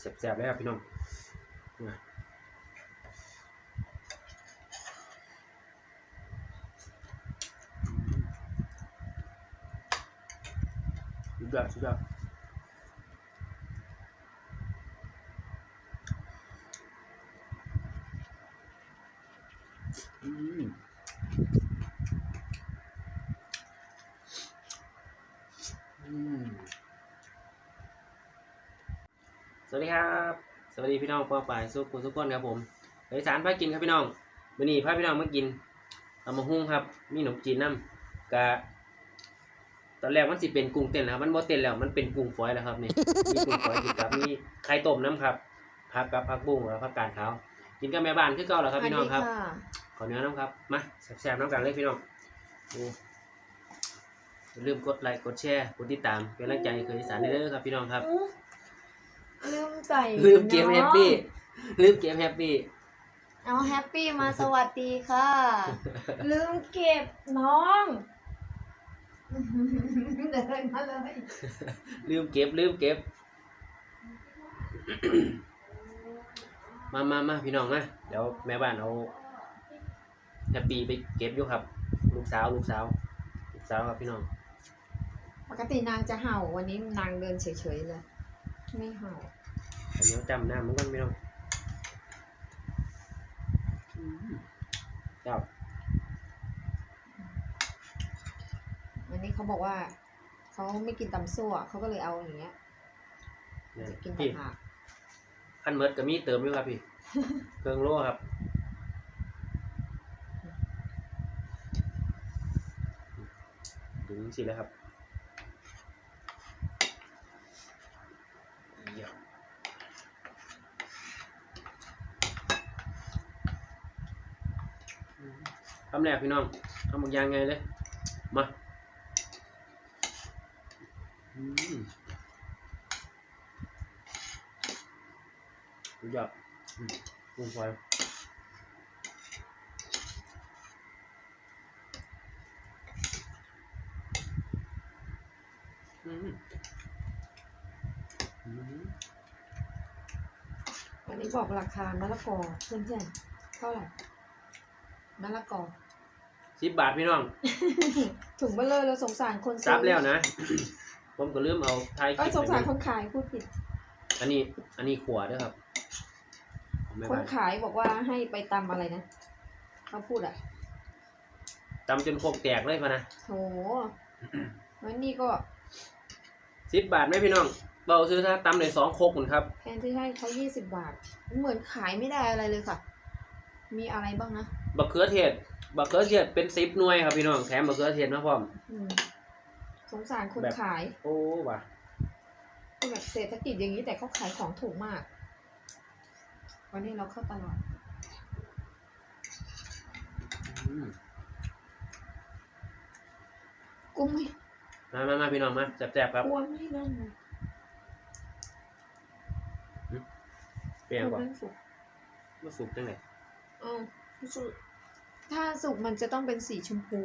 แซ่บๆเลยครับพี่น้องมาสุดยอดสุดยอดอืมอืม ส วัสดีครับ สวัสดีพี่น้องป้อปลายสุขุสุขคนครับผมเฮ้ยสารพากินครับพี่น้องวันนี้พาพี่น้องมากินตำมะฮุ่งครับ มีขนมจีนน้ำกะตอนแรกมันสิเป็นกุ้งเต้นนะครับมันบ่เต้นแล้วมันเป็นกุ้งฝอยแล้วครับนี่มีกุ้งฝอยกินกับมีไข่ต้มน้ำครับผักกับผักบุ้งแล้วผักกาดขาวกินกับแม่บ้านคือเก่าแล้วครับพี่น้องครับ ขอเนื้อน้ำครับมาแซ่บๆน้ำกันเลยพี่น้องดูอย่าลืมกดไลค์กดแชร์กดติดตามเป็นกำลังใจเคยอีสานเด้อครับพี่น้องครับ ลืมใส่ลืมเกมน้องแฮปปี้ลืมเกมแฮปปี้เอาแฮปปี้มาสวัสดีค่ะ ลืมเก็บน้องเดินมาเลยลืมเก็บลืมเก็บ มามามาพี่น้องมาเดี๋ยวแม่บ้านเอาแฮปปี้ไปเก็บอยู่ครับ ลูกสาวลูกสาวลูกสาวครับพี่น้อง ปกตินางจะเห่าวันนี้นางเดินเฉยๆเลย ไม่เห่าอันนี้จำหน้ามันก่อนพี่น้องอืมเจ้าวันนี้เขาบอกว่า เขาไม่กินตำซั่วเขาก็เลยเอาอย่างเงี้ยเนี่ยกินพี่แต่ผักขั้นเมิดก็มีเติมอยู่ครับพี่เครื่องโล่ครับถึงสิแล้วครับเยี่ยม ทำแรกพี่น้องทำบางอย่างไงเลยมาอืมสุดยอดอืมกุ้งฝอยอืมอืมวันนี้บอกราคามะละกอเพื่อนๆเท่าไหร่ มะละกอสิบบาทพี่น้องถุงเบลเลอร์เราสงสารคนซื้ซับแล้วนะ ผมก็ลืมเอาไทยคเอ้ลิยปสงสารไปคนขายพูดผิด อันนี้ อันนี้ขวดด้วยครับไม่คนบาทขายบอกว่าให้ไปตำอะไรนะเขาพูดอะตำจนโคกแตกเลยพะนะโหแล้วนี่ก็สิบบาทไหมพี่น้องเบาซื้อถ้าตำเลยสองโคกคุณครับ แทนที่ให้เขายี่สิบบาท เหมือนขายไม่ได้อะไรเลยค่ะ มีอะไรบ้างนะ บักเขือเทศบักเขือเทศเป็นสิบหน่วยครับพี่น้องแถมบักเขือเทศมาพร้อม อืมสงสารคนแบบ ขายโอ้ว่ะคือแบบเศรษฐกิจอย่างนี้แต่เขาขายของถูกมาก วันนี้เราเข้าตลาดอืมกุ้งไม่มามามาพี่น้องมาแซ่บๆครับกลัวไม่นั่นเลยเปรี้ยงกลัก่วอนไม่สุกมาสุกจังไหนอ๋อสุก ถ้าสุกมันจะต้องเป็นสีชมพู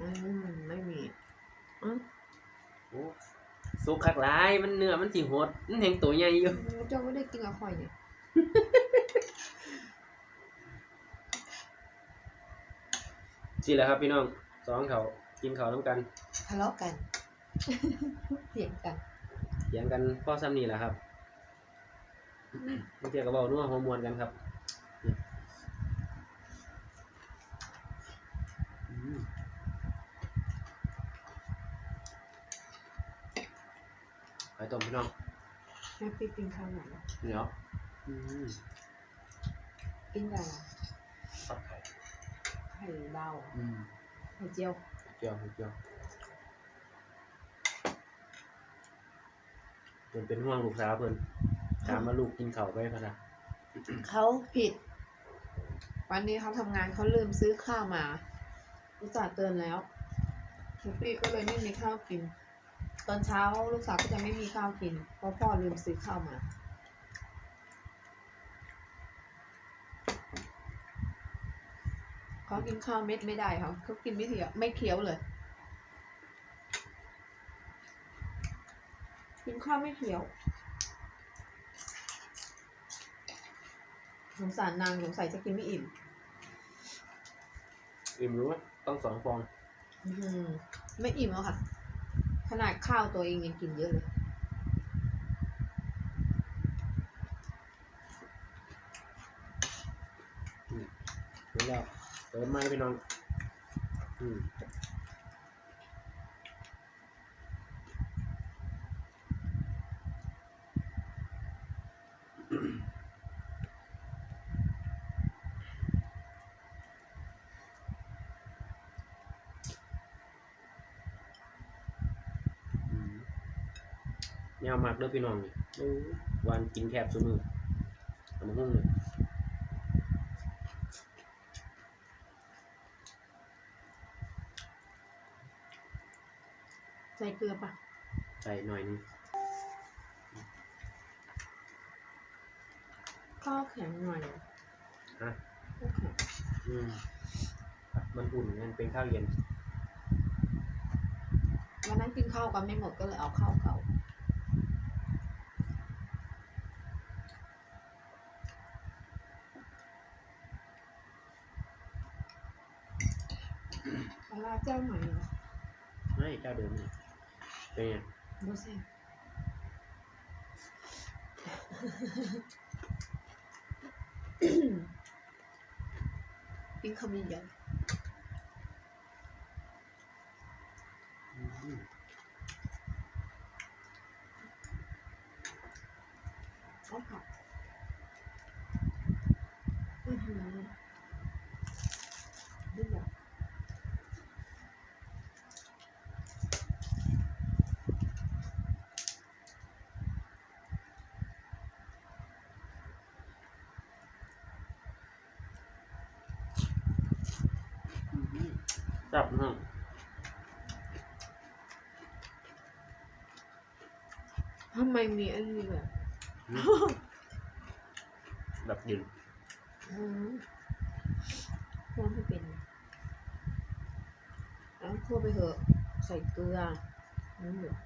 อืมไม่มีอ๋อโอ้สุกคักหลาย มันเนื้อมันสีหดมันเห็นตัวใหญ่อยู่เจ้าไม่ได้กินกับข่อยเนี่ยสิแหละครับพี่น้องสองเขากินเขาวน้ำกันทะเลาะกันเถียงกันเถียงกันพ่อซ้ำนี่แหละครับบางทีก็เบานัวหัวมวนกันครับ ไปต้มพี่น้องแม่ปีกินข้าวไหนเหนียวอืมกินกับอะไรผัดไข่ไข่ดาวอืมไข่เจียวเจียวเจียวเพิ่นเป็นห่วงลูกสาวเพิ่นถามว่าลูกกินข้าวไปพะนะเขาผิด วันนี้เขาทำงานเขาลืมซื้อข้าวมาอุตส่าห์เตือนแล้วลูกพี่ก็เลยไม่มีข้าวกิน ตอนเช้าลูกสาวก็จะไม่มีข้าวกิน เพราะพ่อลืมซื้อข้าวมา เขากินข้าวเม็ดไม่ได้เขาเขากินไม่เถียวไม่เคี้ยวเลย กินข้าวไม่เคี้ยว สงสารนางสงสัยจะกินไม่อิ่ม อิ่มรู้ว่าต้องสองฟอง อื้อหือไม่อิ่มแล้วค่ะ ขนาดข้าวตัวเองยังกินเยอะเลยเดี๋ยวแล้วเติมไม้ไปนอนอืม แนวมากเด้อพี่น้องนี่โอ้วันกินแคบซุมือทำหุ้งเลยใส่เกลือปะใส่หน่อยนึงข้าวแข็งหน่อยฮะข้าวแข็งอืมมันอุ่นมันเป็นข้าวเย็นวันนั้นกินข้าวกันไม่หมดก็เลยเอาข้าวเก่า ลาร้าเจ้าใหม่เหรอไม่เจ้าเดิมนี่เป็นไงดูสิกินคำใหญ่ อืม ๆเอาผักอือหือดีอะ อืม จับนะทำไมมีอันนี้แบบแบบยืนอืมคั่วไม่เป็นเอาคั่วไปเถอะ ใส่เกลือน้ำเหลือง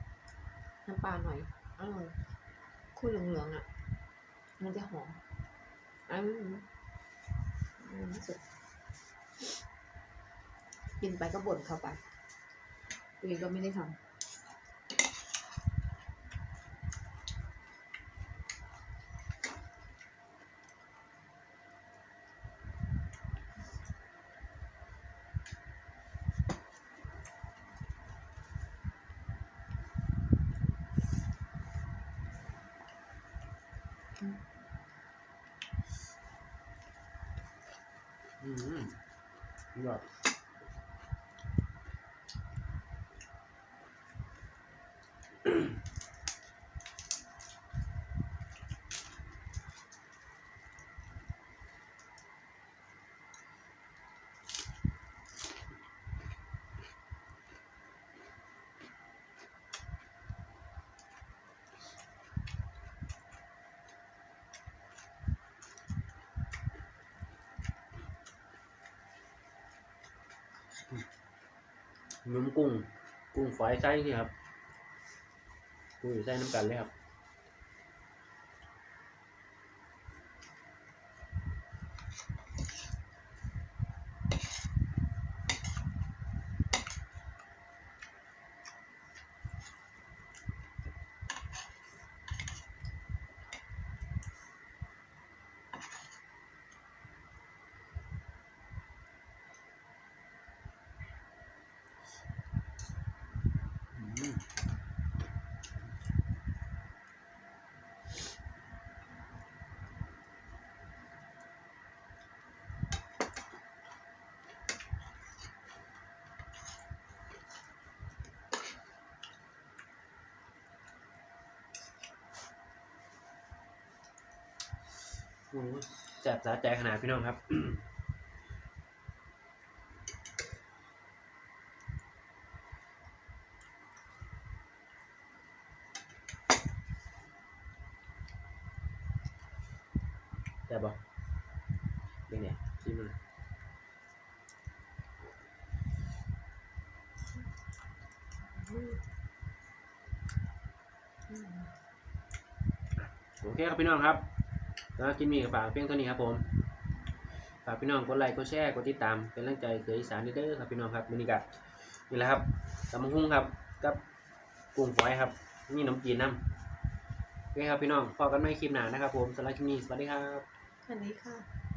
น้ำปลาหน่อยอร่อยคั่วเหลืองๆอะ มันจะหอมอันนี้อันนี้สุด กินไปก็บ่นเข้าไปตัวเองก็ไม่ได้ทำอืมย นุ่มกุ้ง กุ้งฝอยไส้นี่ครับกุ้งอยู่ไส้น้ำกันเลยครับ โอ้โหแสบสาใจขนาดพี่น้องครับแต่บบอกเป็นไงชิมมันโอเคครับพี่น้องครับ แล้วคลิปนี้ก็ฝากเพียงเท่านี้ครับผมฝากพี่น้องกดไลค์กดแชร์กดติดตามเป็นกำลังใจเสืออีสานเด้อครับพี่น้องครับมินิกับนี่แหละครับตำบักหุ่งครับกับกุ้งฝอยครับนี่น้ำจีนน้ำโอเคครับพี่น้องพอกันไม่คลิปหนานะครับผมสำหรับคลิปนี้สวัสดีครับอัสดีค่ะ